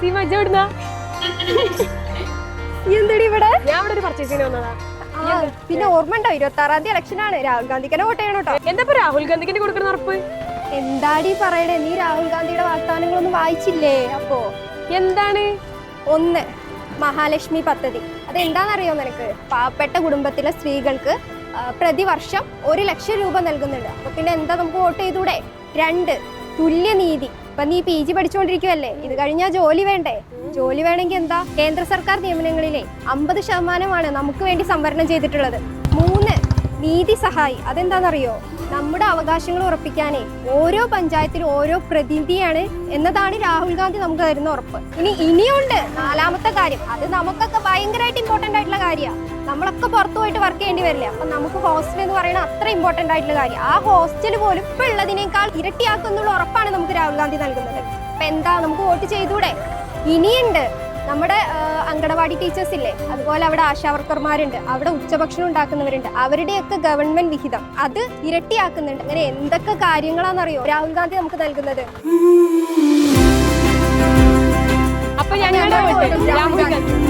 സീമ അജ എവിടുന്നാ എന്തടി ഇവിടെ? ഞാൻ ഇവിടെ ഒരു പർച്ചേസിന് വന്നതാ. പിന്നെ ഓർമ്മ ഉണ്ടോ? ഇരുപത്തി ആറാം തീയതി ഇലക്ഷൻ ആണ്. രാഹുൽ ഗാന്ധിക്കനെ വോട്ട് ചെയ്യണം കേട്ടോ. എന്താ ഇപ്പൊ രാഹുൽ ഗാന്ധിക്ക് കൊടുക്കുന്ന ഉറപ്പ്? എന്താടി പറയണേ? നീ രാഹുൽ ഗാന്ധിയുടെ വാഗ്ദാനങ്ങളൊന്നും വായിച്ചില്ലേ? അപ്പോ? എന്താണ്? ഒന്ന് മഹാലക്ഷ്മി പദ്ധതി. അതെന്താണെന്നറിയോ നിനക്ക്? പാവപ്പെട്ട കുടുംബത്തിലെ സ്ത്രീകൾക്ക് പ്രതിവർഷം ഒരു ലക്ഷം രൂപ നൽകുന്നുണ്ട്. അപ്പൊ പിന്നെ എന്താ നമുക്ക് വോട്ട് ചെയ്തൂടെ? രണ്ട് തുല്യനീതി. ഇപ്പൊ നീ പി ജി പഠിച്ചുകൊണ്ടിരിക്കുവല്ലേ ഇത് കഴിഞ്ഞാൽ ജോലി വേണ്ടേ? ജോലി വേണമെങ്കിൽ എന്താ? കേന്ദ്ര സർക്കാർ നിയമനങ്ങളിലെ അമ്പത് ശതമാനമാണ് നമുക്ക് വേണ്ടി സംവരണം ചെയ്തിട്ടുള്ളത്. മൂന്ന് നീതി സഹായി അതെന്താണെന്നറിയോ നമ്മുടെ അവകാശങ്ങൾ ഉറപ്പിക്കാനേ ഓരോ പഞ്ചായത്തിലും ഓരോ പ്രതിനിധിയാണ് എന്നതാണ് രാഹുൽ ഗാന്ധി നമുക്ക് തരുന്ന ഉറപ്പ്. ഇനി ഇനിയുണ്ട് നാലാമത്തെ കാര്യം. അത് നമുക്കൊക്കെ ഭയങ്കരമായിട്ട് ഇമ്പോർട്ടന്റ് ആയിട്ടുള്ള കാര്യമാണ് നമ്മളൊക്കെ പുറത്തു പോയിട്ട് വർക്ക് ചെയ്യേണ്ടി വരില്ല? അപ്പം നമുക്ക് ഹോസ്റ്റൽ എന്ന് പറയുന്നത് അത്ര ഇമ്പോർട്ടന്റ് ആയിട്ടുള്ള കാര്യം. ആ ഹോസ്റ്റൽ പോലും ഇപ്പം ഉള്ളതിനേക്കാൾ ഇരട്ടിയാക്കുന്നുള്ള ഉറപ്പാണ് നമുക്ക് രാഹുൽ ഗാന്ധി നൽകുന്നത്. അപ്പം എന്താ നമുക്ക് വോട്ട് ചെയ്തൂടെ? ഇനിയുണ്ട്. നമ്മുടെ അങ്കണവാടി ടീച്ചേഴ്സ് ഇല്ലേ? അതുപോലെ അവിടെ ആശാവർക്കർമാരുണ്ട്. അവിടെ ഉച്ചഭക്ഷണം ഉണ്ടാക്കുന്നവരുണ്ട്. അവരുടെയൊക്കെ ഗവൺമെന്റ് വിഹിതം. അത് ഇരട്ടിയാക്കുന്നുണ്ട്. അങ്ങനെ എന്തൊക്കെ കാര്യങ്ങളാണെന്നറിയോ രാഹുൽ ഗാന്ധി നമുക്ക് നൽകുന്നത്. അപ്പൊ ഞങ്ങളുടെ രാഹുൽ ഗാന്ധി.